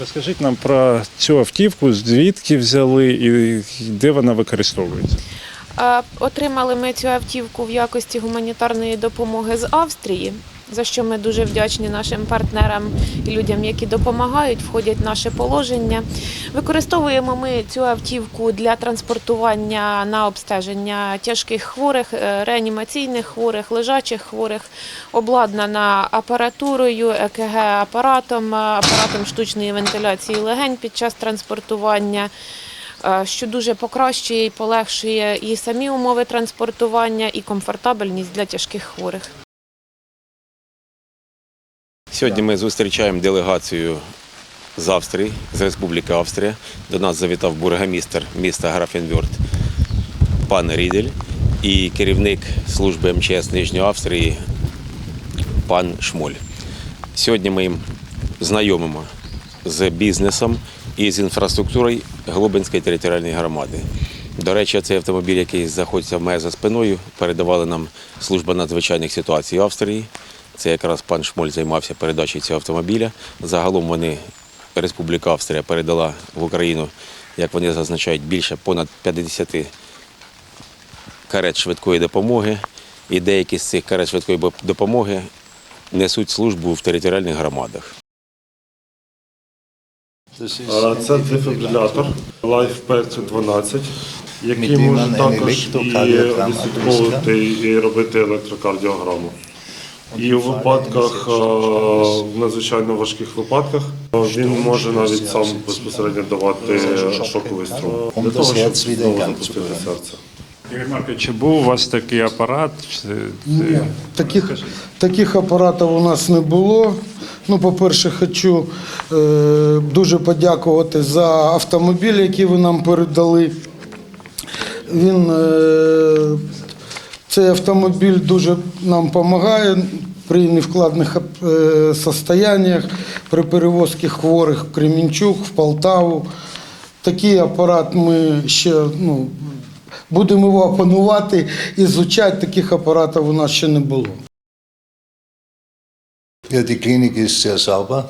Розкажіть нам про цю автівку, звідки взяли і де вона використовується. Е, Отримали ми цю автівку в якості гуманітарної допомоги з Австрії, за що ми дуже вдячні нашим партнерам і людям, які допомагають, входять в наше положення. Використовуємо ми цю автівку для транспортування на обстеження тяжких хворих, е, реанімаційних хворих, лежачих хворих, обладнана апаратурою, ЕКГ апаратом, апаратом штучної вентиляції легень під час транспортування е, що дуже покращує і полегшує і самі умови транспортування, і комфортабельність для тяжких хворих. Сьогодні ми зустрічаємо делегацію з Австрії, з Республіки Австрія. До нас завітав бургомістр міста Графенвюрт пан Рідель і керівник служби МЧС Нижньої Австрії пан Шмоль. Сьогодні ми їм знайомимо з бізнесом і з інфраструктурою Глобинської територіальної громади. До речі, цей автомобіль, який знаходиться в мене за спиною, передавали нам служба надзвичайних ситуацій Австрії. Це якраз пан Шмоль займався передачею цього автомобіля. Загалом вони Республіка Австрія передала в Україну, як вони зазначають, більше понад 50 карет швидкої допомоги. І деякі з цих карет швидкої допомоги несуть службу в територіальних громадах. Це дефібрилятор LifePack 12, який може також і відслідковувати і робити електрокардіограму. І у випадках, в надзвичайно важких випадках, він може навіть сам безпосередньо давати шоковий струм для того, щоб знову запустити серце. Ігор Маркович, чи був у вас такий апарат? Чи- Ні, таких, таких апаратів у нас не було. Ну, по-перше, хочу е, дуже подякувати за автомобіль, який ви нам передали. Він, е, цей автомобіль дуже нам допомагає при невкладних е, состояннях, при перевозці хворих в Кремінчук, в Полтаву. Такий апарат ми ще ну, будемо його опанувати і звучати. Таких апаратів у нас ще не було. Die Klinik ist sehr sauber.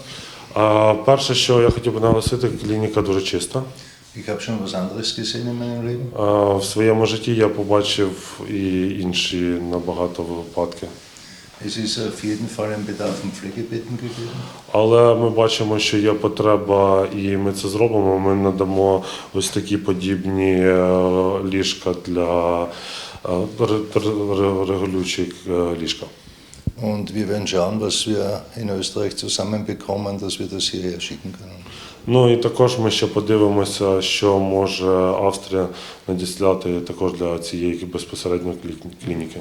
А, Перше, що я хотів би наголосити, клініка дуже чиста. Ich habe schon was anderes gesehen in meinem Leben. А, В своєму житті я побачив і інші набагато випадки. Es ist auf jeden Fall ein Bedarf an Pflegebetten gegeben. Але ми бачимо, що є потреба, і ми це зробимо. Ми надамо ось такі подібні е, ліжка для е, ре- ре- регулюючих е, ліжка. Und wir werden schauen, was wir in Österreich zusammenbekommen, dass wir das hierher schicken können. Ну і також ми ще подивимося, що може Австрія надіслати також для цієї безпосередньо клі- клініки.